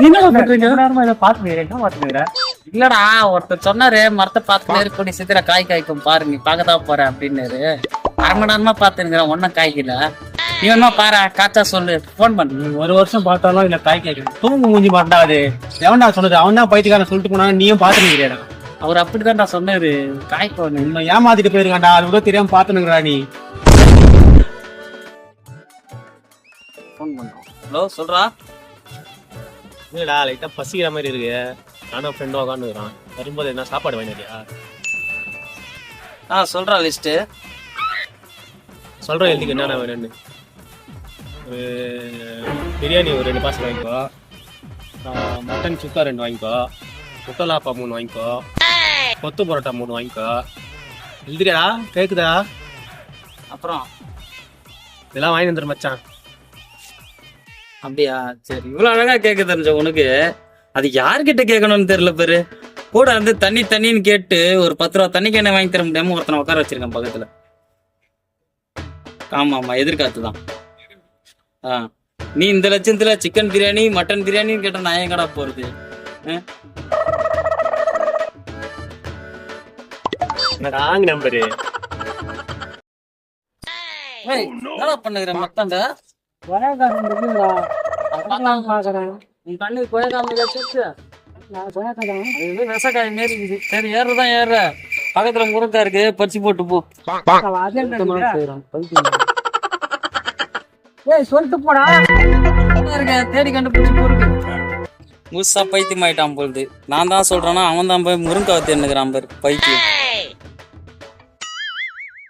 நீ என்ன பண்றீங்க? இல்லடா ஒருத்தர் சொன்னாரு மரத்தை பார்த்து நேரு கூடி சித்திர காய் காய்க்கும் பாரு நீ பார்க்கதான் போற அப்படின்னாரு. அரை மணி நேரமா பாத்துருக்கிறேன் ஒன்னும் காய்க்கல. நீ வேணுமா பாரு காத்தா சொல்லு போன் பண்ணு. நீ ஒரு வருஷம் பார்த்தாலும் இல்ல காய் கேட்கணும் தூங்கு மூஞ்சி மாட்டாது எவன்டா சொன்னது? அவன் தான் பைத்தியக்காரன் சொல்லிட்டு போனா நீயும் பாத்துனுங்கிறியாடா அவர் அப்படிதான்டா சொன்னாரு. காய்க்கணும் உன்னை ஏமாத்திட்டு போயிருக்கான்டா அது கூட தெரியாம பாத்துனுங்கிறா நீ. போன் பண்றோம். ஹலோ சொல்றா. இல்லடா லைட்டா பசிக்கிற மாதிரி இருக்கு. நானும் ஃப்ரெண்டும் உட்காந்துக்கிறான் வரும்போது என்ன சாப்பாடு வாங்கினியா ஆ சொல்றா லிஸ்ட் சொல்றேன் எழுதிக்கு என்னென்ன வேணும்னு. ஒரு பிரியாணி ஒரு ரெண்டு பார்சல் வாங்கிக்கோ. மட்டன் சுக்கா ரெண்டு வாங்கிக்கோ. முட்டலாப்பா மூணு வாங்கிக்கோ. கொத்து பரோட்டா மூணு வாங்கிக்கோ. எழுதுறியா கேக்குதா? அப்புறம்? இதெல்லாம் வாங்கி வந்துரு மச்சான். அப்படியா? சரி இவ்வளவு அழகா கேட்க தெரிஞ்ச உனக்கு அது யார்கிட்ட கேட்கணும்னு தெரியல பேரு. கூட வந்து தண்ணி தண்ணின்னு கேட்டு ஒரு பத்து ரூபா தண்ணிக்கு என்ன வாங்கி தர முடியாம ஒருத்தனை உட்கார வச்சிருக்கேன் பக்கத்துல. ஆமா ஆமா எதிர்காத்து தான். ஆ நீ இந்த லட்சத்துல சிக்கன் பிரியாணி மட்டன் பிரியாணின்னு கேட்ட நான் எங்கடா போறது? ராங் நம்பரு ஏய், கொயக்காம இது விவசாயம் மாரி இருக்குது. சரி ஏறுதான் ஏறுற. பக்கத்துல முருங்கா இருக்கு. பறிச்சு போட்டு போ. சொல்லிட்டு போடா. இருக்க. தேடி கண்டுபிடிச்சு போருக்கு முழுசா பைத்தியம் ஆயிட்டான் பொழுது நான் தான் சொல்றேன்னா அவன் தான் போய் முருங்காவை தேர்ந்துக்கிறான் பாரு. பைத்தியம்.